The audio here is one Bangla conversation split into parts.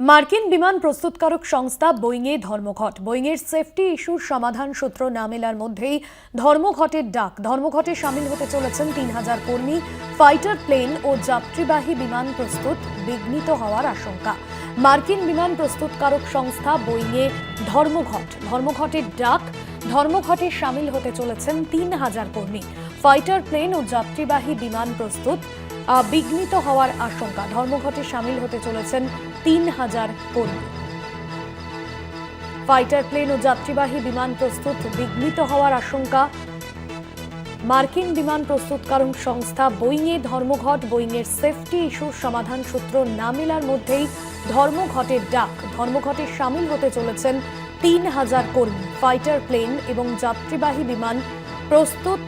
মার্কিন বিমান প্রস্তুতকারক সংস্থা বোয়িংয়ে ধর্মঘট। বোয়িংয়ের সেফটি ইস্যুর সমাধান সূত্র না মেলার মধ্যেই ধর্মঘটের ডাক। ধর্মঘটে সামিল হতে চলেছেন তিন হাজার কর্মী, ফাইটার প্লেন ও যাত্রীবাহী বিমান প্রস্তুত বিঘ্নিত হওয়ার আশঙ্কা। মার্কিন বিমান প্রস্তুতকারক সংস্থা বোয়িংয়ে ধর্মঘট। ধর্মঘটের ডাক, ধর্মঘটে সামিল হতে চলেছেন তিন হাজার কর্মী, ফাইটার প্লেন ও যাত্রীবাহী বিমান প্রস্তুত বিঘ্নিত হওয়ার আশঙ্কা। ধর্মঘটে সামিল হতে চলেছেন তিন হাজার কর্মী ফাইটার প্লেন ও যাত্রীবাহী বিমান প্রস্তুত বিঘ্নিত হওয়ার আশঙ্কা। মার্কিন বিমান প্রস্তুতকারক সংস্থা বোয়িংয়ে ধর্মঘট, বোয়িংয়ের সেফটি ইস্যুর সমাধান সূত্র না মেলার মধ্যেই ধর্মঘটের ডাক। ধর্মঘটে সামিল হতে চলেছেন তিন হাজার কর্মী। ফাইটার প্লেন এবং যাত্রীবাহী বিমান প্রস্তুত।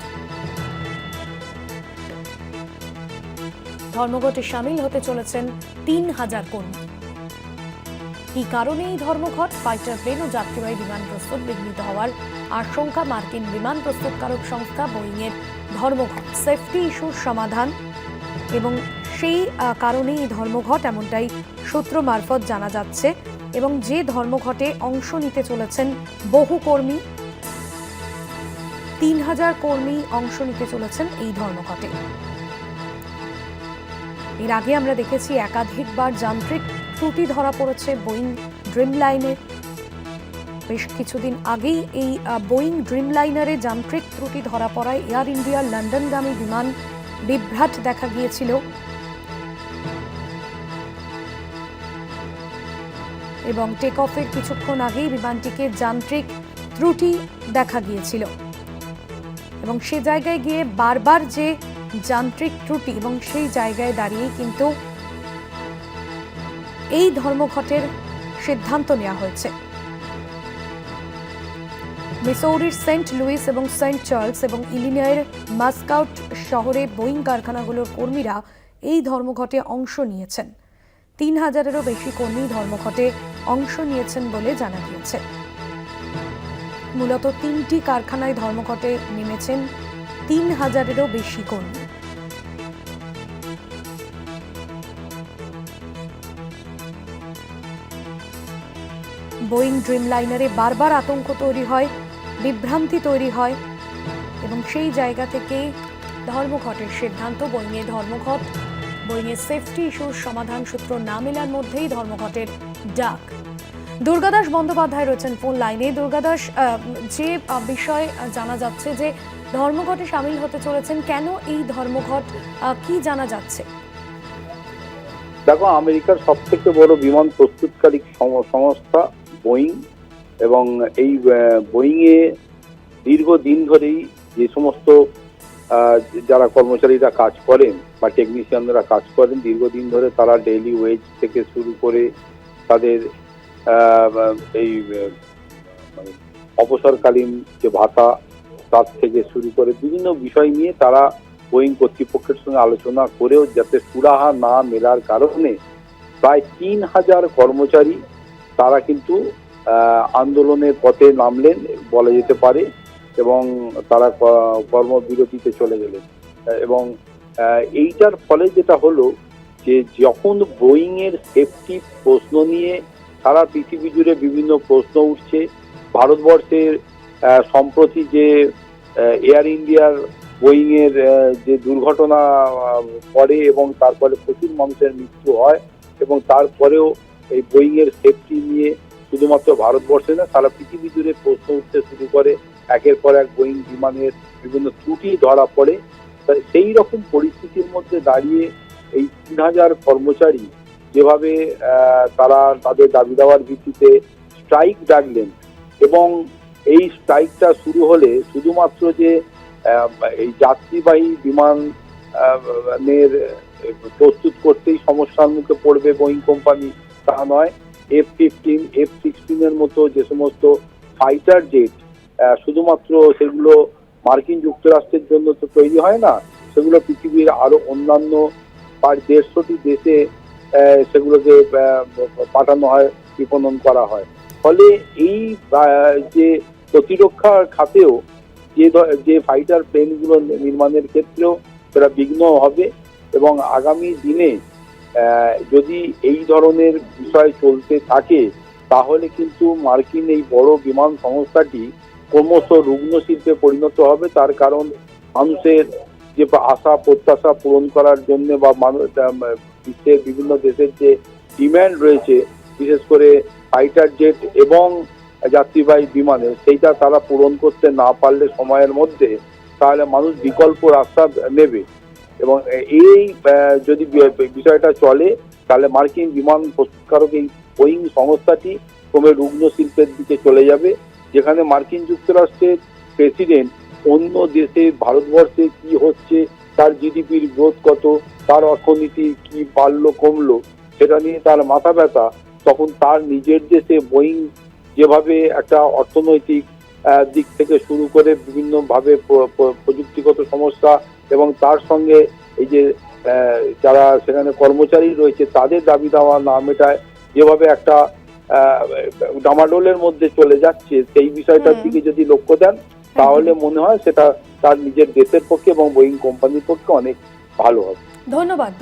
ধর্মঘটে সামিল হতে চলেছেন তিন হাজার কর্মী। কি কারণে এই ধর্মঘট ফাইটার প্লেন ও যাত্রীবাহী বিমান প্রস্তুত বিঘ্নিত হওয়ার আশঙ্কা মার্কিন বিমান প্রস্তুতকারক সংস্থা বোয়িংয়ের ধর্মঘট। সেফটি ইস্যুর সমাধান এবং সেই কারণেই এই ধর্মঘট এমনটাই সূত্র মারফত জানা যাচ্ছে এবং যে ধর্মঘটে অংশ নিতে চলেছেন বহু কর্মী, তিন হাজার কর্মী অংশ নিতে চলেছেন এই ধর্মঘটে। এর আগে আমরা দেখেছি একাধিকবার যান্ত্রিক ত্রুটি ধরা পড়েছে বোয়িং ড্রিম লাইনের বেশ কিছুদিন আগেই এই বোয়িং ড্রিম লাইনারে যান্ত্রিক ত্রুটি ধরা পড়ায় এয়ার ইন্ডিয়ার লন্ডনগামী বিমান বিভ্রাট দেখা গিয়েছিল। এবং টেক অফের কিছুক্ষণ আগেই বিমানটিকে যান্ত্রিক ত্রুটি দেখা গিয়েছিল। এবং সে জায়গায় গিয়ে বারবার যে যান্ত্রিক ত্রুটি এবং সেই জায়গায় দাঁড়িয়ে কিন্তু এই ধর্মঘটের সিদ্ধান্ত নেওয়া হয়েছে। মিসৌরির সেন্ট লুইস এবং সেন্ট চার্লস এবং ইলিনয়ের মাস্কাউট শহরে বোয়িং কারখানাগুলোর কর্মীরা এই ধর্মঘটে অংশ নিয়েছেন। তিন হাজারেরও বেশি কর্মী ধর্মঘটে অংশ নিয়েছেন বলে জানা গিয়েছে। মূলত তিনটি কারখানায় ধর্মঘটে নেমেছেন তিন হাজারেরও বেশি কর্মী। বোয়িং ড্রিম লাইনারে বারবার আতঙ্ক তৈরি হয়, বিভ্রান্তি তৈরি হয় এবং সেই জায়গা থেকে ধর্মঘটের সিদ্ধান্ত বোয়িংয়ে ধর্মঘট বোয়িংয়ের সেফটি ইস্যুর সমাধান সূত্র না মেলার মধ্যেই ধর্মঘটের ডাক। দুর্গাদাস বন্দ্যোপাধ্যায় রয়েছেন ফোন লাইনে দুর্গাদাস যে বিষয় জানা যাচ্ছে যে ধর্মঘটে সামিল হতে চলেছেন, কেন এই ধর্মঘট কি জানা যাচ্ছে? দেখো, আমেরিকার সব থেকে বড় বিমান প্রস্তুতকারী সংস্থা বোয়িং এবং এই বোয়িংয়ে দীর্ঘদিন ধরেই যে সমস্ত যারা কর্মচারীরা কাজ করেন বা টেকনিশিয়ানরা কাজ করেন, দীর্ঘদিন ধরে তারা ডেইলি ওয়েজ থেকে শুরু করে তাদের এই মানে অবসরকালীন যে ভাতা, তার থেকে শুরু করে বিভিন্ন বিষয় নিয়ে তারা বোয়িং কর্তৃপক্ষের সঙ্গে আলোচনা করেও যাতে সুরাহা না মেলার কারণে প্রায় তিন হাজার কর্মচারী তারা কিন্তু আন্দোলনের পথে নামলেন, বলা যেতে পারে, এবং তারা কর্মবিরতিতে চলে গেলেন। এবং এইটার ফলে যেটা হলো যে যখন বোয়িং এর সেফটি প্রশ্ন নিয়ে সারা পৃথিবী জুড়ে বিভিন্ন প্রশ্ন উঠছে, ভারতবর্ষের সম্প্রতি যে এয়ার ইন্ডিয়ার বোয়িং এর যে দুর্ঘটনা করে এবং তারপরে প্রচুর মানুষের মৃত্যু হয় এবং তারপরেও এই বোয়িং এর সেফটি নিয়ে শুধুমাত্র ভারতবর্ষে না, সারা পৃথিবী জুড়ে প্রশ্ন উঠতে শুরু করে। একের পর এক বোয়িং বিমানের বিভিন্ন ত্রুটি ধরা পড়ে। সেই রকম পরিস্থিতির মধ্যে দাঁড়িয়ে এই তিন হাজার কর্মচারী যেভাবে তারা তাদের দাবি দেওয়ার ভিত্তিতে স্ট্রাইক ডাকলেন এবং এই স্ট্রাইকটা শুরু হলে শুধুমাত্র যে এই যাত্রীবাহী বিমান নের প্রস্তুত করতেই সমস্যার মুখে পড়বে বোয়িং কোম্পানি তা নয় এফ ফিফটিন এফ সিক্সটিনের মতো যে সমস্ত ফাইটার জেট শুধুমাত্র সেগুলো মার্কিন যুক্তরাষ্ট্রের জন্য তো তৈরি হয় না, সেগুলো পৃথিবীর আরও অন্যান্য প্রায় দেড়শোটি দেশে সেগুলোকে পাঠানো হয়, বিপণন করা হয়। ফলে এই যে প্রতিরক্ষার খাতেও যে যে ফাইটার প্লেনগুলো নির্মাণের ক্ষেত্রেও সেটা বিঘ্ন হবে এবং আগামী দিনে যদি এই ধরনের বিষয় চলতে থাকে, তাহলে কিন্তু মার্কিন এই বড় বিমান সংস্থাটি ক্রমশ রুগ্ন শিল্পে পরিণত হবে। তার কারণ মানুষের যে আশা, প্রত্যাশা পূরণ করার জন্য বা বিশ্বের বিভিন্ন দেশের যে ডিম্যান্ড রয়েছে, বিশেষ করে ফাইটার জেট এবং যাত্রীবাহী বিমানে সেইটা তারা পূরণ করতে না পারলে সময়ের মধ্যে তাহলে মানুষ বিকল্প রাস্তা নেবে। এবং এই যদি বিষয়টা চলে, তাহলে মার্কিন বিমান প্রস্তুতকারক এই বোয়িং সংস্থাটি ক্রমে রুগ্ন শিল্পের দিকে চলে যাবে, যেখানে মার্কিন যুক্তরাষ্ট্রের প্রেসিডেন্ট অন্য দেশে ভারতবর্ষে কি হচ্ছে, তার জিডিপির গ্রোথ কত, তার অর্থনীতি কি বাড়লো, কমলো, সেটা নিয়ে তার মাথা ব্যথা, তখন তার নিজের দেশে বোয়িং যেভাবে একটা অর্থনৈতিক দিক থেকে শুরু করে বিভিন্নভাবে প্র- প্র- প্রযুক্তিগত সমস্যা এবং তার সঙ্গে এই যে যারা সেখানে কর্মচারী রয়েছে তাদের দাবি দাওয়া না মেটায় যেভাবে একটা ডামাডোলের মধ্যে চলে যাচ্ছে সেই বিষয়টার দিকে যদি লক্ষ্য দেন তাহলে মনে হয় সেটা তার নিজের দেশের পক্ষে এবং বোয়িং কোম্পানির পক্ষে অনেক ভালো হবে। ধন্যবাদ